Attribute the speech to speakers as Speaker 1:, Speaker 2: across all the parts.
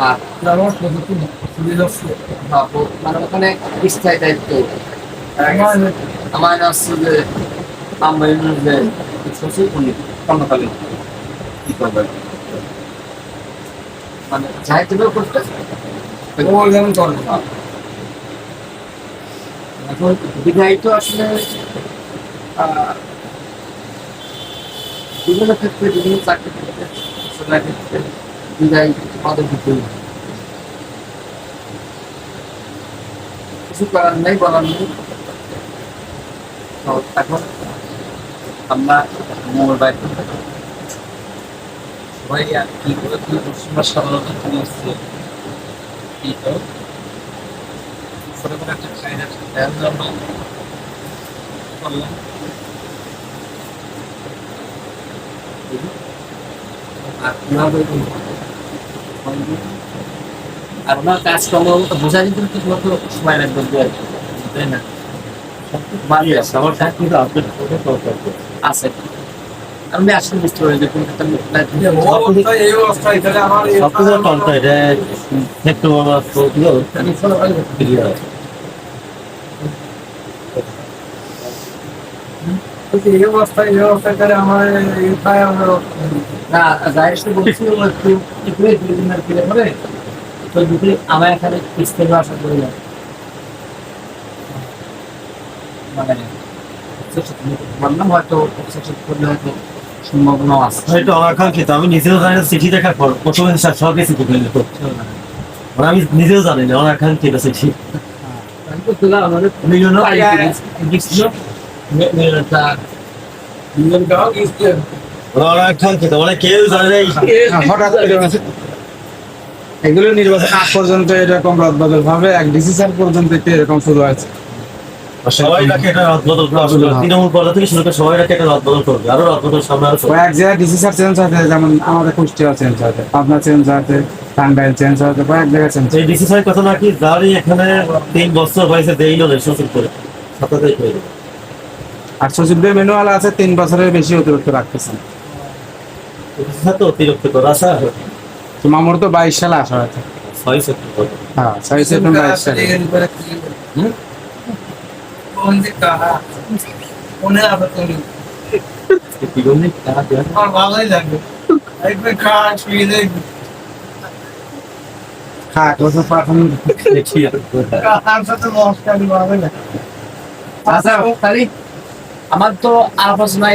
Speaker 1: আর
Speaker 2: সুবিধস্ত
Speaker 1: হ্যাঁ, মানে ওখানে স্থায়ী দায়িত্ব।
Speaker 2: আমার
Speaker 1: আছে যে আমার যে সচিব উনি কর্মকালী কি করবেন মানে যাই তুমি করতে
Speaker 2: যেমন করবে
Speaker 1: এখন বিধায়িত আসলে আহ, বিভিন্ন ক্ষেত্রে বিভিন্ন চাকরি ক্ষেত্রে বিদায় দিতে কিছু করার নেই, বলার নেই। তো এখন আমরা মোর বাইরে
Speaker 3: সবাই আর কি করে পশ্চিমবঙ্গ সাধারণত চলে এসছে তো?
Speaker 1: আর ওনার কাজকর্ম তো বোঝা কিন্তু তো তোমার তো সময় লাগবে তাই না? মানে
Speaker 4: করে দরকার।
Speaker 1: আছে। আমি আসলে বুঝতে পারি যে কোনটা
Speaker 2: এই অবস্থায় এই
Speaker 4: কিছু
Speaker 2: অবস্থায় তাহলে আমার প্রায়
Speaker 1: না যাই বলছি একটু তো যদি আমার এখানে ইস্তেমা আসা করে যায় মানে বললাম হয়তো করলে হয়তো সম্ভাবনাও আছে।
Speaker 4: এটা অনাকাঙ্ক্ষিত আমি নিজেও জানি না চিঠি দেখার পর প্রথমে সব সব কিছু করে নিত মানে আমি নিজেও জানি না অনাকাঙ্ক্ষিত চিঠি। মানে অনাকাঙ্ক্ষিত মানে কেউ জানে
Speaker 5: হঠাৎ এগুলো নির্বাচন আগ পর্যন্ত এরকম রদবদল ভাবে এক ডিসি স্যার পর্যন্ত এরকম শুরু হয়েছে?
Speaker 4: সবাই নাকি এটা রদবদল করবে। তৃণমূল পর্যায়ে থেকে শুরু করে সবাই নাকি এটা রদবদল করবে। আরও রদবদল সামনে আরও চলবে।
Speaker 5: জায়গায় ডিসি চেঞ্জ হয়েছে যেমন আমাদের কুষ্টিয়া চেঞ্জ হয়েছে পাবনা চেঞ্জ হয়েছে টাঙ্গাইল চেঞ্জ হয়েছে কয়েক জায়গায় চেঞ্জ
Speaker 4: এই ডিসি কথা নাকি যারই এখানে তিন বছর হয়েছে করে।
Speaker 5: আর সচিবদের ম্যানুয়াল আছে তিন বছরের বেশি অতিরিক্ত রাখতেছেন
Speaker 4: অতিরিক্ত করে
Speaker 5: মামুর তো বাইশ সালে আসা হয়েছে।
Speaker 4: ছয় সেপ্টেম্বর।
Speaker 5: হ্যাঁ ছয় সেপ্টেম্বর বাইশ সালে।
Speaker 2: আমার
Speaker 1: আচ্ছা আমার তো আলফাস নাই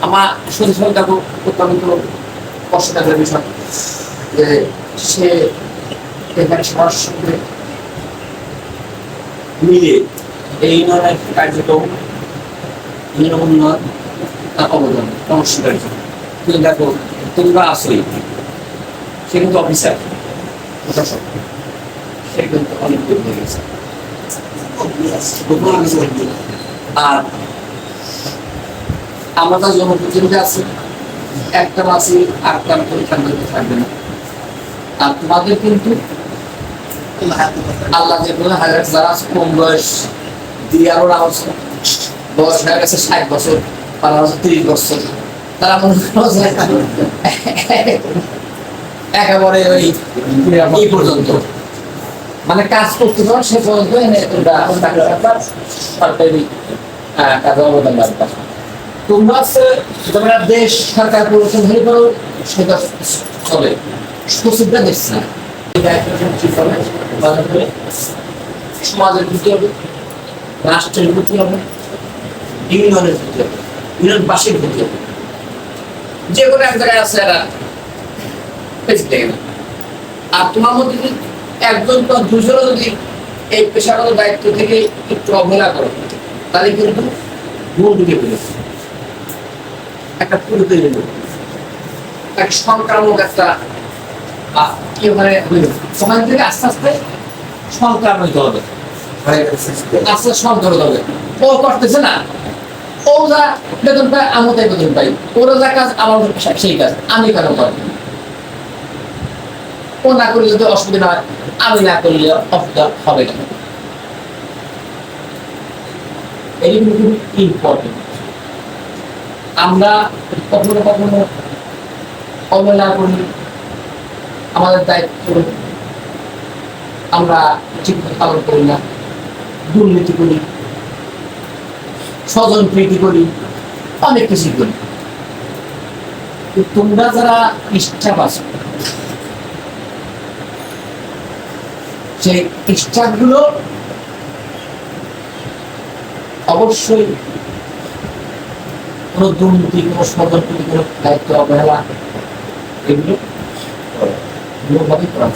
Speaker 1: আমার শুধু শুধু অত্যন্ত কষ্টদায়কের বিষয় যে সে এখানে সবার সঙ্গে মিলে এই ধরনের কার্যক্রম অবদান কিন্তু দেখো তোমরা আসোই সে কিন্তু অফিসার, প্রশাসক। সে কিন্তু অনেক দূর হয়ে গেছে। আর আমরা জনপ্রতিনিধি আছি, একটা মাসি আটটা পরীক্ষা দিতে থাকবে না। আর তোমাদের কিন্তু আল্লাহ যে কোনো হাজার যারা কম বয়স, দিয়ে আরও বয়স হয়ে গেছে ষাট বছর তারা হচ্ছে তিরিশ বছর। তারা মনে করো একেবারে ওই এই পর্যন্ত। মানে কাজ করতে পারো, সে পর্যন্ত এনে তোমরা কাজে অবদান রাখবা। তোমরা তোমরা দেশ সরকার সেটা চলে। না। সমাজের হবে, রাষ্ট্রের হবে, ইউনিয়নের হবে হবে। যে কোনো এক জায়গায় আছে এরা না আর তোমার মধ্যে যদি একজন বা দুজনও যদি এই পেশাগত দায়িত্ব থেকে একটু অবহেলা করো, তাহলে কিন্তু ভুল ঢুকে একটা পুরো তৈরি। এক সংক্রামক একটা ওখানে থেকে আস্তে আস্তে সংক্রামিত হবে। আস্তে সংক্রামিত হবে। ও করতেছে না। ও যা বেতন পায় তাই বেতন পাই। ওরা যা কাজ, আমার সেই কাজ। আমি কেন ও না করলে যদি অসুবিধা হয়, আমি না করলে অসুবিধা হবে ইম্পর্টেন্ট আমরা কখনো কখনো অবহেলা করি, আমাদের দায়িত্ব আমরা ঠিক পালন করি না, দুর্নীতি করি, স্বজন প্রীতি করি, অনেক কিছু করি। তোমরা যারা ইচ্ছাপ আছো সেই ইচ্ছাগুলো অবশ্যই কোনো দুর্নীতি কোনো প্রীতি কোনো দায়িত্ব অবহেলা এগুলো কোনোভাবেই করা।